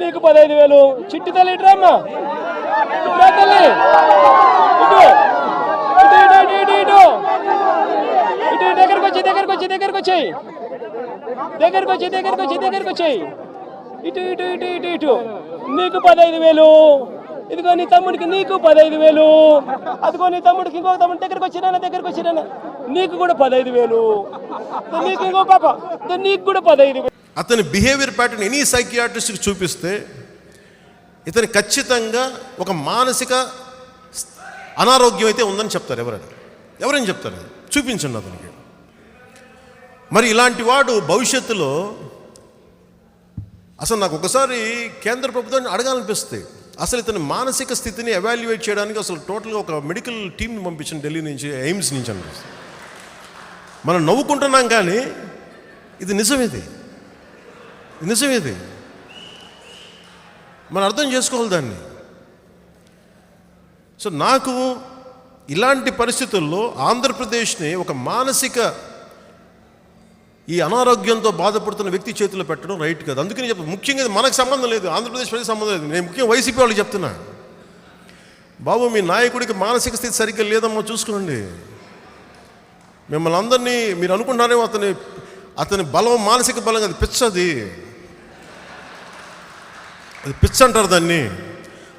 నీకు పదహైదు వేలు. చిట్టి తల్లి ఇటు రామ్మా. ఇటు తల్లి. ఇటు. ఇటు ఇటు ఇటు ఇటు ఇటు. ఇటు దగ్గరకు వచ్చి దగ్గరకు వచ్చి దగ్గరకు వచ్చాయి. దగ్గరకు వచ్చి దగ్గరకు వచ్చి దగ్గరకు వచ్చాయి. ఇటు ఇటు ఇటు ఇటు ఇటు. నీకు పదహైదు వేలు. ఇదిగో నీ తమ్ముడికి నీకు పదహైదు వేలు. అదిగో నీ తమ్ముడికి ఇంకో తమ్ముడి దగ్గరకు వచ్చినా దగ్గరకు వచ్చినా నీకు కూడా పదహైదు వేలు. నీకు ఇంకో పాప నీకు కూడా పదహైదు అతని బిహేవియర్ ప్యాటర్న్ ఎనీ సైకియాట్రిస్ట్కి చూపిస్తే ఇతని ఖచ్చితంగా ఒక మానసిక అనారోగ్యం అయితే ఉందని చెప్తారు ఎవరైనా. ఎవరైనా చెప్తారు చూపించండి అతనికి. మరి ఇలాంటి వాడు భవిష్యత్తులో అసలు నాకు ఒకసారి కేంద్ర ప్రభుత్వాన్ని అడగాలనిపిస్తే అసలు ఇతని మానసిక స్థితిని ఎవాల్యుయేట్ చేయడానికి అసలు టోటల్గా ఒక మెడికల్ టీంని పంపించిన ఢిల్లీ నుంచి ఎయిమ్స్ నుంచి అనిపిస్తుంది. మనం నవ్వుకుంటున్నాం కానీ ఇది. నిజమేది? ఇది మనం అర్థం చేసుకోవాలి దాన్ని. సో నాకు ఇలాంటి పరిస్థితుల్లో ఆంధ్రప్రదేశ్ని ఒక మానసిక ఈ అనారోగ్యంతో బాధపడుతున్న వ్యక్తి చేతిలో పెట్టడం రైట్ కాదు. అందుకని చెప్పి ముఖ్యంగా మనకు సంబంధం లేదు ఆంధ్రప్రదేశ్ ప్రజలకు సంబంధం లేదు. నేను ముఖ్యంగా వైసీపీ వాళ్ళకి చెప్తున్నా. బాబు మీ నాయకుడికి మానసిక స్థితి సరిగ్గా లేదమ్మా చూసుకోండి. మిమ్మల్ని అందరినీ మీరు అనుకుంటున్నారేమో అతని అతని బలం మానసిక బలం అది పిచ్చది. అది పిచ్చ అంటారు దాన్ని.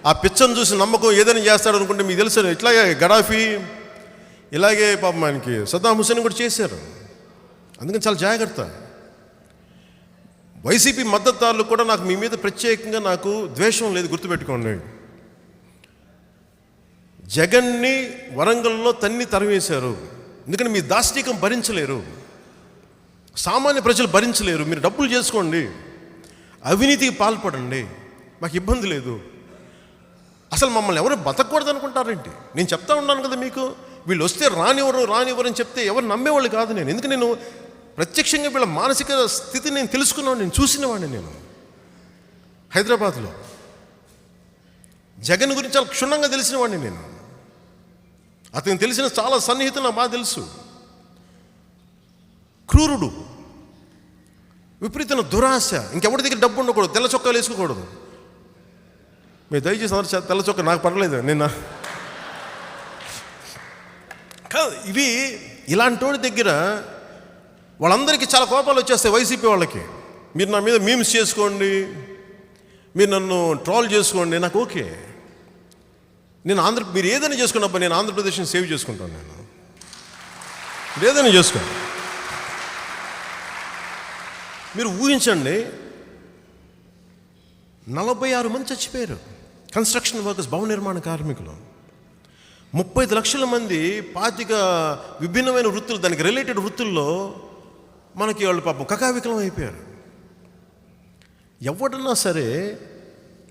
ఆ పిచ్చను చూసి నమ్మకం ఏదైనా చేస్తాడు అనుకుంటే మీకు తెలుసు ఇట్లాగే గడాఫీ ఇలాగే పాపం ఆయనకి సద్దాం హుసేన్ కూడా చేశారు. అందుకని చాలా జాగ్రత్త. వైసీపీ మద్దతుదారులు కూడా నాకు మీ మీద ప్రత్యేకంగా నాకు ద్వేషం లేదు గుర్తుపెట్టుకోండి. జగన్ని వరంగల్లో తన్ని తరివేశారు ఎందుకంటే మీ దాష్టికం భరించలేరు. సామాన్య ప్రజలు భరించలేరు. మీరు డబ్బులు చేసుకోండి. అవినీతికి పాల్పడండి. మాకు ఇబ్బంది లేదు. అసలు మమ్మల్ని ఎవరు బతకూడదు అనుకుంటారేంటి నేను చెప్తా ఉన్నాను కదా మీకు వీళ్ళు వస్తే రానివ్వరు రానివ్వరు అని చెప్తే ఎవరు నమ్మేవాళ్ళు కాదు నేను. ఎందుకు నేను ప్రత్యక్షంగా వీళ్ళ మానసిక స్థితిని నేను తెలుసుకున్నాను నేను చూసినవాడిని నేను. హైదరాబాద్లో జగన్ గురించి చాలా క్షుణ్ణంగా తెలిసినవాడిని నేను. అతను తెలిసిన చాలా సన్నిహితులు నాకు బాగా తెలుసు. క్రూరుడు విపరీతమైన దురాశ. ఇంకెవరి దగ్గర డబ్బు ఉండకూడదు తెల్ల చొక్కాలు వేసుకోకూడదు. మీరు దయచేసి అందరూ చ- తెల్ల చొక్కా నాకు పర్లేదు నిన్న. కాదు ఇవి ఇలాంటి దగ్గర వాళ్ళందరికీ చాలా కోపాలు వచ్చేస్తాయి వైసీపీ వాళ్ళకి. మీరు నా మీద మీమ్స్ చేసుకోండి. మీరు నన్ను ట్రాల్ చేసుకోండి. నాకు ఓకే. నేను ఆంధ్ర మీరు ఏదైనా చేసుకున్నప్పుడు నేను ఆంధ్రప్రదేశ్ని సేవ్ చేసుకుంటాను నేను. మీరు ఏదైనా చేసుకోండి. మీరు ఊహించండి. నలభై ఆరు మంది చచ్చిపోయారు. కన్స్ట్రక్షన్ వర్కర్స్ భవన నిర్మాణ కార్మికులు. ముప్పై ఐదు లక్షల మంది పాతిక విభిన్నమైన వృత్తులు దానికి రిలేటెడ్ వృత్తుల్లో మనకి వాళ్ళు పాపం కకావికలం అయిపోయారు. ఎవడన్నా సరే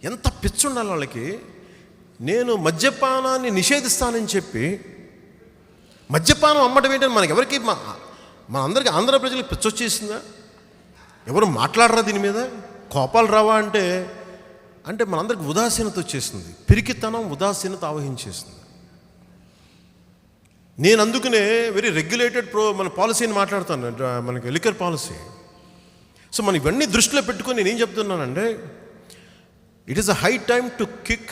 ఎంత పిచ్చుండాలి వాళ్ళకి? నేను మద్యపానాన్ని నిషేధిస్తానని చెప్పి మద్యపానం అమ్మటం ఏంటని మనకి ఎవరికి మా మన అందరికీ ఆంధ్ర ప్రజలకు పిచ్చొచ్చేసిందా? ఎవరు మాట్లాడరా దీని మీద? కోపాలు రావా అంటే అంటే మనందరికి ఉదాసీనత వచ్చేసింది పిరికితనం ఉదాసీనత ఆవహించేసింది నేను అందుకనే వెరీ రెగ్యులేటెడ్ ప్రో మన పాలసీని మాట్లాడతాను. మనకి లిక్కర్ పాలసీ సో మనం ఇవన్నీ దృష్టిలో పెట్టుకొని నేనేం చెప్తున్నానంటే it is a high time to kick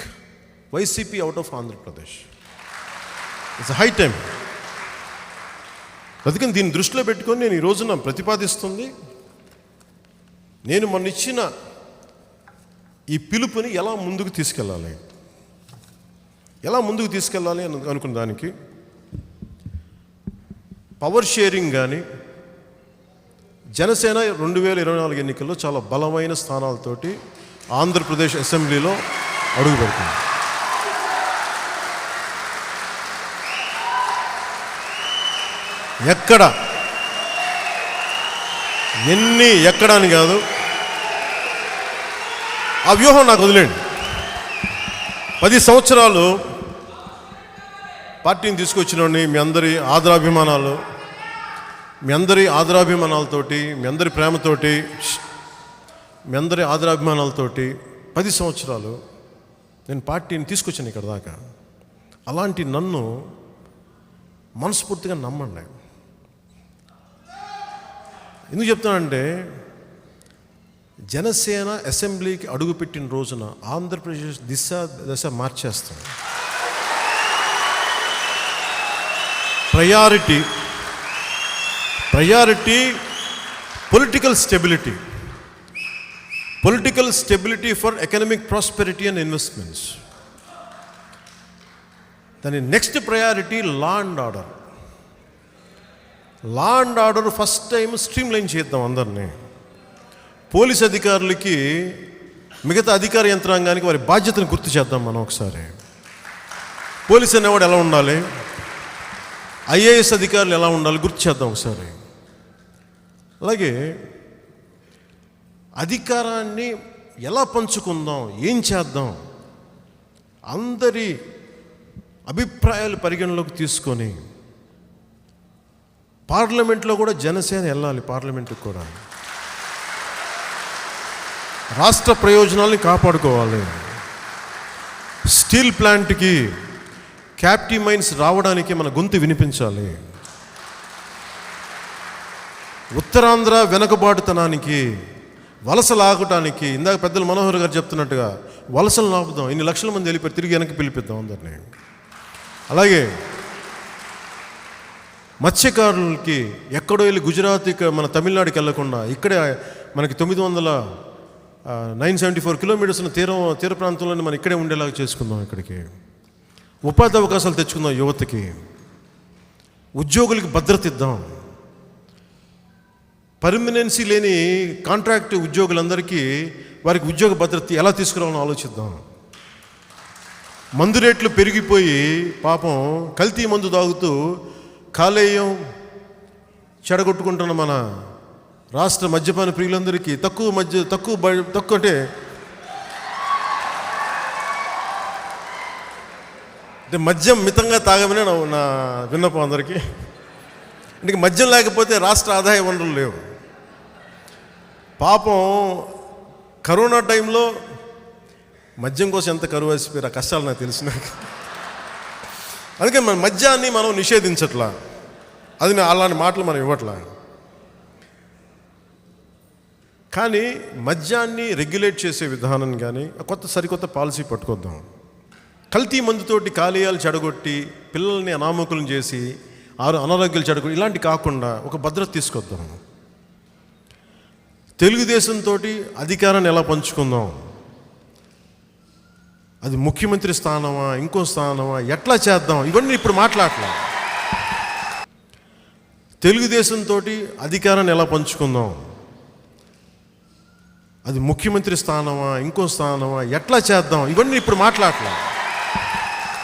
YCP out of Andhra Pradesh it's high time అందుకని దీన్ని దృష్టిలో పెట్టుకొని నేను ఈ రోజున ప్రతిపాదిస్తుంది. నేను మొన్న ఇచ్చిన ఈ పిలుపుని ఎలా ముందుకు తీసుకెళ్ళాలి? ఎలా ముందుకు తీసుకెళ్ళాలి అని అనుకున్న దానికి పవర్ షేరింగ్ కానీ జనసేన రెండు వేల ఇరవై నాలుగు ఎన్నికల్లో చాలా బలమైన స్థానాలతోటి ఆంధ్రప్రదేశ్ అసెంబ్లీలో అడుగు పెడుతుంది ఎక్కడ? ఎన్ని ఎక్కడ అని కాదు. ఆ వ్యూహం నాకు వదిలేండి పది సంవత్సరాలు పార్టీని తీసుకొచ్చినోడిని మీ అందరి ఆదరాభిమానాలు మీ అందరి ఆదరాభిమానాలతోటి మీ అందరి ప్రేమతోటి మీ అందరి ఆదరాభిమానాలతోటి పది సంవత్సరాలు నేను పార్టీని తీసుకొచ్చాను ఇక్కడ దాకా. అలాంటి నన్ను మనస్ఫూర్తిగా నమ్మండి. ఎందుకు చెప్తానంటే జనసేన అసెంబ్లీకి అడుగుపెట్టిన రోజున ఆంధ్రప్రదేశ్ దిశ దశ మార్చేస్తాం priority priority political stability political stability for economic prosperity and investments దాని next priority law and order law and order first time streamline చేద్దాం అందరినీ. పోలీస్ అధికారులకి మిగతా అధికార యంత్రాంగానికి వారి బాధ్యతను గుర్తు చేద్దాం మనం ఒకసారి. పోలీస్ అనేవాడు ఎలా ఉండాలి? ఐఏఎస్ అధికారులు ఎలా ఉండాలి గుర్తు చేద్దాం ఒకసారి. అలాగే అధికారాన్ని ఎలా పంచుకుందాం? ఏం చేద్దాం? అందరి అభిప్రాయాలు పరిగణలోకి తీసుకొని పార్లమెంట్లో కూడా జనసేన వెళ్ళాలి పార్లమెంట్కి కూడా. రాష్ట్ర ప్రయోజనాల్ని కాపాడుకోవాలి. స్టీల్ ప్లాంట్కి క్యాప్టివ్ మైన్స్ రావడానికి మన గొంతు వినిపించాలి. ఉత్తరాంధ్ర వెనకబాటుతనానికి వలస లాగటానికి ఇందాక పెద్దలు మనోహర్ గారు చెప్తున్నట్టుగా వలసలు లాపుదాం ఇన్ని లక్షల మంది వెళ్ళిపోయి తిరిగి వెనక్కి పిలిపిద్దాం అందరినీ. అలాగే మత్స్యకారులకి ఎక్కడో వెళ్ళి గుజరాత్ మన తమిళనాడుకి వెళ్ళకుండా ఇక్కడే మనకి తొమ్మిది వందల నైన్ సెవెంటీ ఫోర్ కిలోమీటర్స్ తీరం తీర ప్రాంతంలోనే మనం ఇక్కడే ఉండేలాగా చేసుకుందాం ఇక్కడికి. ఉపాధి అవకాశాలు తెచ్చుకుందాం యువతకి. ఉద్యోగులకి భద్రత ఇద్దాం. పర్మనెన్సీ లేని కాంట్రాక్ట్ ఉద్యోగులందరికీ వారికి ఉద్యోగ భద్రత ఎలా తీసుకురావాలని ఆలోచిద్దాం. మందు రేట్లు పెరిగిపోయి పాపం కల్తీ మందు తాగుతూ కాలేయం చెడగొట్టుకుంటున్న మన రాష్ట్ర మద్యపాన ప్రియులందరికీ తక్కువ మద్య తక్కువ బ- తక్కువ అంటే అంటే మద్యం మితంగా తాగమని నా విన్నపం అందరికీ. ఇంక మద్యం లేకపోతే రాష్ట్ర ఆదాయ వనరులు లేవు. పాపం కరోనా టైంలో మద్యం కోసం ఎంత కరువు వేసిపోయారు ఆ కష్టాలు నాకు తెలిసిన అందుకే మన మద్యాన్ని మనం నిషేధించట్లా. అది నా- అలాంటి మాటలు మనం ఇవ్వట్లా. కానీ మద్యాన్ని రెగ్యులేట్ చేసే విధానం కానీ కొత్త సరికొత్త పాలసీ పట్టుకొద్దాం. కల్తీ మందుతోటి కాలేయాలు చెడగొట్టి పిల్లల్ని అనామకులను చేసి ఆరు అనారోగ్యాలు చెడగొట్టి ఇలాంటి కాకుండా ఒక భద్రత తీసుకొద్దాం. తెలుగుదేశంతో అధికారాన్ని ఎలా పంచుకుందాం? అది ముఖ్యమంత్రి స్థానమా ఇంకో స్థానమా ఎట్లా చేద్దాం? ఇవన్నీ ఇప్పుడు మాట్లాడలే తెలుగుదేశంతో అధికారాన్ని ఎలా పంచుకుందాం? అది ముఖ్యమంత్రి స్థానమా ఇంకో స్థానమా ఎట్లా చేద్దాం? ఇవన్నీ ఇప్పుడు మాట్లాడలేదు